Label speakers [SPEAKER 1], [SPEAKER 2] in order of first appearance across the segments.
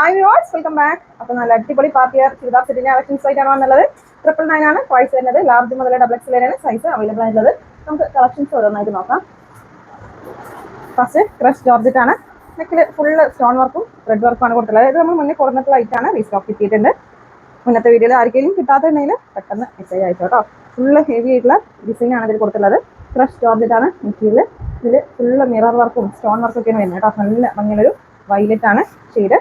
[SPEAKER 1] Hi viewers welcome back അപ്പോൾ നല്ല അടിപൊളി പാർട്ടിയർ ചുരിദാർ സെറ്റിന്റെ കളക്ഷൻസ് ആയിട്ടാണ് വന്നുള്ളത് ട്രിപ്പിൾ നയൻ ആണ്. പ്രൈസ് വരുന്നത് ലാർജ് മുതൽ ഡബിൾ എക്സ് വരെയാണ് സൈസ് അവൈലബിൾ ആയിട്ടുള്ളത്. നമുക്ക് കളക്ഷൻസ് ഓരോന്നായിട്ട് നോക്കാം. ഫസ്റ്റ് ക്രഷ് ജോർജറ്റ് ആണ്. നെക്കിൽ ഫുള്ള് സ്റ്റോൺ വർക്കും റെഡ് വർക്കും ആണ് കൊടുത്തിട്ടുള്ളത്. ഇത് നമ്മൾ മുന്നേ കൊടുത്തിട്ടുള്ള ഐറ്റാണ് റീസ്റ്റോക്ക് കിട്ടിയിട്ടുണ്ട്. മുന്നത്തെ വീഡിയോയിൽ ആർക്കെങ്കിലും കിട്ടാത്തുണ്ടെങ്കിൽ പെട്ടെന്ന് മെസ്സേജ് അയച്ചോ കേട്ടോ ഫുള്ള് ഹെവി ആയിട്ടുള്ള ഡിസൈൻ ആണ് ഇതിൽ കൊടുത്തിട്ടുള്ളത്. ക്രഷ് ജോർജറ്റ് ആണ് മെറ്റീരിയൽ ഇതിൽ ഫുള്ള് മിറർ വർക്കും സ്റ്റോൺ വർക്കും ഒക്കെയാണ് വരുന്നത് കേട്ടോ നല്ല ഭംഗിയുള്ളൊരു വൈലറ്റ് ആണ്. ഷെയ്ഡ്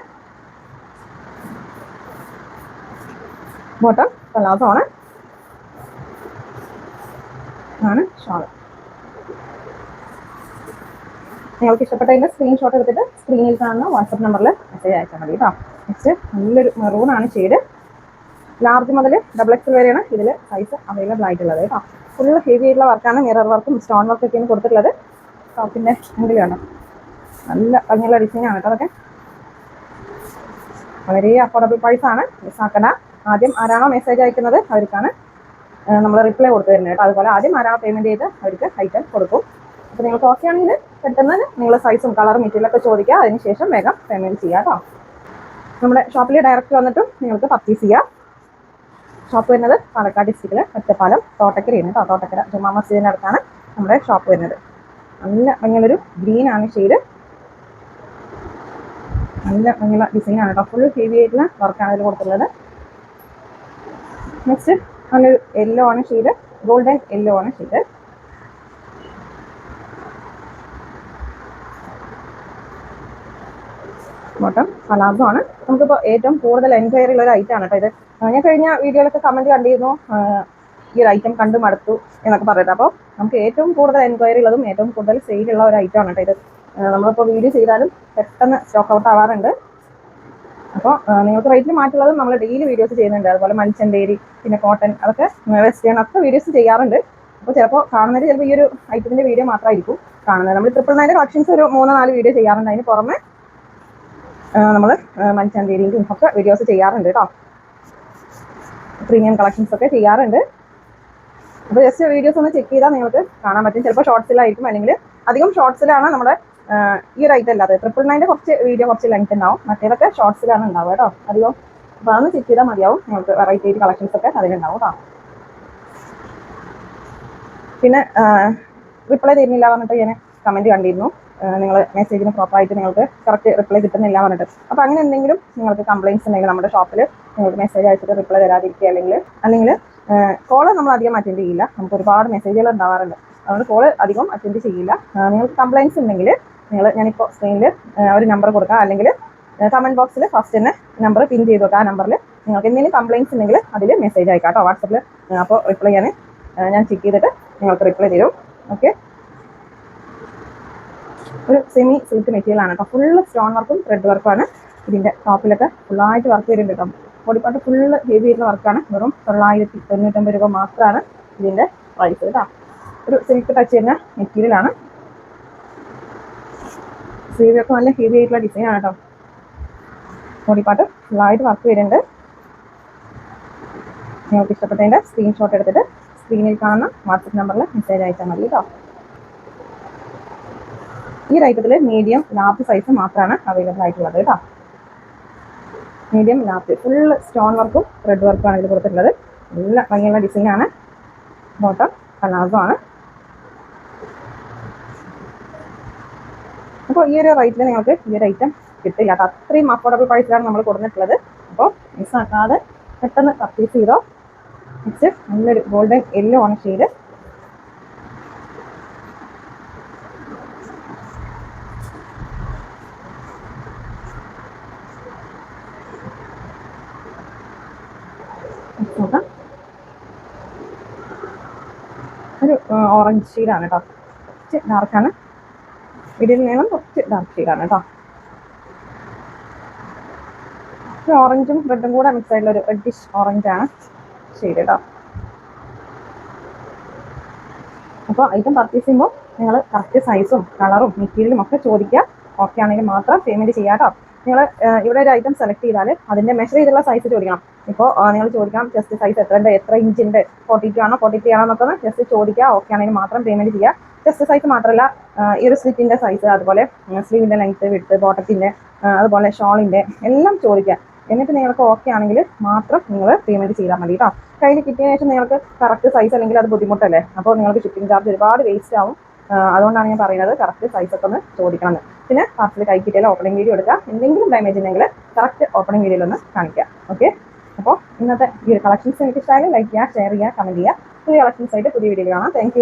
[SPEAKER 1] ബോട്ടം പലാസോ ആണ് ആണ് ഷാൾ. നിങ്ങൾക്ക് ഇഷ്ടപ്പെട്ടതിന്റെ സ്ക്രീൻഷോട്ട് എടുത്തിട്ട് സ്ക്രീനിൽ കാണുന്ന വാട്സപ്പ് നമ്പറിൽ മെസ്സേജ് അയച്ചാൽ മതി കേട്ടോ നെക്സ്റ്റ് നല്ലൊരു മെറൂൺ ആണ് ഷെയ്ഡ് ലാർജ് മുതൽ ഡബിൾ എക്സൽ വരെയാണ് ഇതിൽ സൈസ് അവൈലബിൾ ആയിട്ടുള്ളത് കേട്ടോ ഫുൾ ഹെവി ആയിട്ടുള്ള വർക്കാണ് മിറർ വർക്കും സ്റ്റോൺ വർക്കും ഒക്കെയാണ് കൊടുത്തിട്ടുള്ളത്. ടോപ്പിന്റെ വേണം നല്ല ഭംഗിയുള്ള ഡിസൈനാണ് കേട്ടോ അതൊക്കെ. വളരെ അഫോർഡബിൾ പ്രൈസാണ് മിസ്സാക്കണ്ട ആദ്യം ആരാണോ മെസ്സേജ് അയക്കുന്നത് അവർക്കാണ് നമ്മൾ റിപ്ലൈ കൊടുത്തു തരുന്നത് കേട്ടോ. അതുപോലെ ആദ്യം ആരാണോ പേയ്മെന്റ് ചെയ്ത് അവർക്ക് ഐറ്റം കൊടുക്കും. അപ്പോൾ നിങ്ങൾക്ക് ഓക്കെ ആണെങ്കിൽ പെട്ടെന്ന് നിങ്ങൾ സൈസും കളറും മെറ്റീരിയലൊക്കെ ചോദിക്കുക. അതിനുശേഷം വേഗം പേയ്മെന്റ് ചെയ്യാം കേട്ടോ. നമ്മുടെ ഷോപ്പിൽ ഡയറക്റ്റ് വന്നിട്ടും നിങ്ങൾക്ക് പർച്ചേസ് ചെയ്യാം. ഷോപ്പ് വരുന്നത് പാലക്കാട് ഡിസ്ട്രിക്റ്റിലെ ഒറ്റപ്പാലം തോട്ടക്കരയാണ് കേട്ടോ. തോട്ടക്കര ജുമാ മസ്ജിദിന്റെ അടുത്താണ് നമ്മുടെ ഷോപ്പ് വരുന്നത്. നല്ല ഭംഗിയുള്ളൊരു ഗ്രീൻ ആണ് ഷെയ്ഡ് നല്ല ഭംഗിയുള്ള ഡിസൈൻ ആണ് കേട്ടോ. ഫുൾ ഹെവി ആയിട്ടുള്ള വർക്കാണ് അതിൽ കൊടുത്തിട്ടുള്ളത്. നെക്സ്റ്റ് നല്ലൊരു യെല്ലോ ആണ് ഷെയ്ഡ് ഗോൾഡൻ യെല്ലോ ആണ് ഷെയ്ഡ് ബോട്ടം പലാസോ ആണ്. നമുക്കിപ്പോൾ ഏറ്റവും കൂടുതൽ എൻക്വയറി ഉള്ള ഒരു ഐറ്റം ആണ് കേട്ടോ ഇത്. ഞാൻ കഴിഞ്ഞ വീഡിയോയിലൊക്കെ കമന്റ് കണ്ടിരുന്നു. ഈ ഒരു ഐറ്റം കണ്ടു മടുത്തു എന്നൊക്കെ പറഞ്ഞിട്ട്. അപ്പോൾ നമുക്ക് ഏറ്റവും കൂടുതൽ എൻക്വയറി ഉള്ളതും ഏറ്റവും കൂടുതൽ സെയിൽ ഉള്ള ഒരു ഐറ്റം ആണ് കേട്ടോ ഇത്. നമ്മളിപ്പോൾ വീഡിയോ ചെയ്താലും പെട്ടെന്ന് സ്റ്റോക്ക് ഔട്ട് ആവാറുണ്ട്. അപ്പോൾ നിങ്ങൾക്ക് റേറ്റിൽ മാറ്റുള്ളത് നമ്മൾ ഡെയിലി വീഡിയോസ് ചെയ്യുന്നുണ്ട്. അതുപോലെ മൺചന്തേരി പിന്നെ കോട്ടൺ അതൊക്കെ വെസ്റ്റേൺ ഒക്കെ വീഡിയോസ് ചെയ്യാറുണ്ട്. അപ്പോൾ ചിലപ്പോൾ കാണുന്നത് ചിലപ്പോൾ ഈ ഒരു ഐറ്റത്തിന്റെ വീഡിയോ മാത്രമായിരിക്കും കാണുന്നത്. നമ്മൾ ട്രിപ്പിൾ നയന്റെ കളക്ഷൻസ് ഒരു മൂന്ന് നാല് വീഡിയോ ചെയ്യാറുണ്ട്. അതിന് പുറമെ നമ്മൾ മൺചന്തേരിയിലും ഒക്കെ വീഡിയോസ് ചെയ്യാറുണ്ട് കേട്ടോ. പ്രീമിയം കളക്ഷൻസ് ഒക്കെ ചെയ്യാറുണ്ട്. അപ്പോൾ ജസ്റ്റ് വീഡിയോസ് ഒന്ന് ചെക്ക് ചെയ്താൽ നിങ്ങൾക്ക് കാണാൻ പറ്റും. ചിലപ്പോൾ ഷോർട്സിലായിരിക്കും അല്ലെങ്കിൽ അധികം ഷോർട്സിലാണ് നമ്മുടെ ഈ റേറ്റ് അല്ലാതെ. ട്രിപ്പിൾ നയന്റെ കുറച്ച് വീഡിയോ കുറച്ച് ലെങ്ത് ഉണ്ടാവും. മറ്റേതൊക്കെ ഷോർട്സിലാണ് ഉണ്ടാവുക കേട്ടോ. അറിയോ അപ്പോൾ അതൊന്ന് ചെക്ക് ചെയ്താൽ മതിയാവും. നിങ്ങൾക്ക് വെറൈറ്റി ആയിട്ട് കളക്ഷൻസ് ഒക്കെ അതിലുണ്ടാവും കേട്ടോ. പിന്നെ റിപ്ലൈ തരുന്നില്ല പറഞ്ഞിട്ട് ഞാൻ കമന്റ് കണ്ടിരുന്നു. നിങ്ങൾ മെസ്സേജിന് പ്രോപ്പറായിട്ട് നിങ്ങൾക്ക് കറക്റ്റ് റിപ്ലൈ കിട്ടുന്നില്ല പറഞ്ഞിട്ട്. അപ്പോൾ അങ്ങനെ എന്തെങ്കിലും നിങ്ങൾക്ക് കംപ്ലയിൻസ് ഉണ്ടെങ്കിൽ നമ്മുടെ ഷോപ്പിൽ നിങ്ങൾക്ക് മെസ്സേജ് അയച്ചിട്ട് റിപ്ലൈ തരാതിരിക്കുക അല്ലെങ്കിൽ അല്ലെങ്കിൽ കോൾ നമ്മൾ അധികം അറ്റൻഡ് ചെയ്യില്ല. നമുക്ക് ഒരുപാട് മെസ്സേജുകൾ ഉണ്ടാവാറുണ്ട്. അതുകൊണ്ട് കോൾ അധികം അറ്റൻഡ് ചെയ്യില്ല. നിങ്ങൾക്ക് കംപ്ലയിൻസ് ഉണ്ടെങ്കിൽ നിങ്ങൾ ഞാനിപ്പോൾ സ്ക്രീനിൽ ഒരു നമ്പർ കൊടുക്കാം. അല്ലെങ്കിൽ കമന്റ് ബോക്സിൽ ഫസ്റ്റ് തന്നെ നമ്പർ പിൻ ചെയ്ത് വെക്കാം ആ നമ്പറിൽ നിങ്ങൾക്ക് എന്തെങ്കിലും കംപ്ലയിൻസ് ഉണ്ടെങ്കിൽ അതിൽ മെസ്സേജ് അയക്കാം കേട്ടോ വാട്സപ്പിൽ അപ്പോൾ റിപ്ലൈ ഞാൻ ഞാൻ ചെക്ക് ചെയ്തിട്ട് നിങ്ങൾക്ക് റിപ്ലൈ തരും. ഓക്കെ ഒരു സെമി സിൽക്ക് മെറ്റീരിയൽ ആണ് കേട്ടോ ഫുള്ള് സ്റ്റോൺ വർക്കും ത്രെഡ് വർക്കുമാണ് ഇതിന്റെ ടോപ്പിലൊക്കെ ഫുള്ളായിട്ട് വർക്ക് വരുന്നുണ്ട് കേട്ടോ ബോഡിപ്പാട്ട് ഫുള്ള് ഹെവി ആയിട്ടുള്ള വർക്കാണ് വെറും തൊള്ളായിരത്തി തൊണ്ണൂറ്റമ്പത് രൂപ മാത്രമാണ് ഇതിന്റെ പ്രൈസ് കേട്ടോ ഒരു സിൽക്ക് ടച്ച് ചെയ്യുന്ന മെറ്റീരിയൽ ആണ് സ്ലീവൊക്കെ നല്ല ഹെവി ആയിട്ടുള്ള ഡിസൈൻ ആണ് കേട്ടോ ബോഡിപ്പാട്ട് ഫുള്ളായിട്ട് വർക്ക് വരുന്നുണ്ട്. നിങ്ങൾക്ക് ഇഷ്ടപ്പെട്ടതിന്റെ സ്ക്രീൻഷോട്ട് എടുത്തിട്ട് സ്ക്രീനിൽ കാണുന്ന വാട്സപ്പ് നമ്പറിൽ മെസ്സേജ് അയച്ചാൽ മതി കേട്ടോ ഈ ഐറ്റത്തിൽ മീഡിയം ലാർജ് സൈസ് മാത്രമാണ് അവൈലബിൾ ആയിട്ടുള്ളത് കേട്ടോ മീഡിയം ലാർജ് ഫുൾ സ്റ്റോൺ വർക്കും റെഡ് വർക്കും ആണ് ഇതിൽ കൊടുത്തിട്ടുള്ളത്. നല്ല ഭംഗിയുള്ള ഡിസൈനാണ് ബോട്ടം പലാസോ ആണ്. അപ്പോൾ ഈ ഒരു റേറ്റിൽ നിങ്ങൾക്ക് ഈ ഒരു ഐറ്റം കിട്ടില്ല അത് അത്രയും അഫോർഡബിൾ പ്രൈസിലാണ് നമ്മൾ കൊടുത്തിട്ടുള്ളത് അപ്പോൾ മിസ് ആക്കാതെ പെട്ടെന്ന് പർച്ചേസ് ചെയ്തോ. നെക്സ്റ്റ് നല്ലൊരു ഗോൾഡൻ യെല്ലോ ആണ് ഷെയ്ഡ് ഒരു ഓറഞ്ച് ഷെയ്ഡാണ് കേട്ടോ ഡാർക്കാണ് ഇതിൽ നീളം കുറച്ച് ഡാർക്ക് ഷെയ്ഡാണ് കേട്ടോ. ഓറഞ്ചും റെഡും കൂടെ മിക്സ് ആയിട്ടുള്ള ഒരു റെഡിഷ് ഓറഞ്ച് ആണ് ഷെയ്ഡ് കേട്ടോ. അപ്പോൾ ഐറ്റം പർച്ചേസ് ചെയ്യുമ്പോൾ നിങ്ങൾ കറക്റ്റ് സൈസും കളറും മെറ്റീരിയലും ഒക്കെ ചോദിക്കുക. ഓക്കെ ആണെങ്കിൽ മാത്രം പേയ്മെന്റ് ചെയ്യാം കേട്ടോ. നിങ്ങൾ ഇവിടെ ഒരു ഐറ്റം സെലക്ട് ചെയ്താൽ അതിന്റെ മെഷർ ചെയ്തുള്ള സൈസ് ചോദിക്കണം. ഇപ്പോൾ നിങ്ങൾ ചോദിക്കാം ജസ്റ്റ് സൈസ് എത്ര ഉണ്ട് എത്ര ഇഞ്ചിന്റെ ഫോർട്ടി ടു ആണോ ഫോർട്ടി ത്രീ ആണോ എന്നൊക്കെ ജസ്റ്റ് ചോദിക്കുക ഓക്കെ ആണെങ്കിൽ മാത്രം പേയ്മെന്റ് ചെയ്യുക. ജസ്റ്റ് സൈസ് മാത്രമല്ല ഈ ഒരു സൈസ് അതുപോലെ സ്ലീവിന്റെ ലെങ്ത്ത് വിട്ട് ബോട്ടത്തിന്റെ അതുപോലെ ഷോളിന്റെ എല്ലാം ചോദിക്കുക. എന്നിട്ട് നിങ്ങൾക്ക് ഓക്കെ ആണെങ്കിൽ മാത്രം നിങ്ങൾ പേയ്മെന്റ് ചെയ്താൽ മതി കേട്ടോ കയ്യിൽ കിട്ടിയതിന് ശേഷം നിങ്ങൾക്ക് കറക്റ്റ് സൈസ് അല്ലെങ്കിൽ അത് ബുദ്ധിമുട്ടല്ലേ? അപ്പോൾ നിങ്ങൾക്ക് ഷിപ്പിംഗ് ചാർജ് ഒരുപാട് വേസ്റ്റ് ആവും. അതുകൊണ്ടാണ് ഞാൻ പറയുന്നത് കറക്റ്റ് സൈസ് ഒക്കെ ഒന്ന് ചോദിക്കണം എന്ന് പിന്നെ പാർസൽ കൈ കിട്ടിയാൽ ഓപ്പണിംഗ് വീഡിയോ എടുക്കുക. എന്തെങ്കിലും ഡാമേജ് ഉണ്ടെങ്കിൽ കറക്റ്റ് ഓപ്പണിംഗ് വീഡിയോയിൽ ഒന്ന് കാണിക്കുക. ഓക്കെ അപ്പോൾ ഇന്നത്തെ ഈ ഒരു കളക്ഷൻസ് എനിക്ക് ഇഷ്ടമായാലും ലൈക്ക് ചെയ്യുക ഷെയർ ചെയ്യുക കമന്റ് ചെയ്യുക. പുതിയ കളക്ഷൻസ് ആയിട്ട് പുതിയ വീഡിയോ കാണാം. താങ്ക്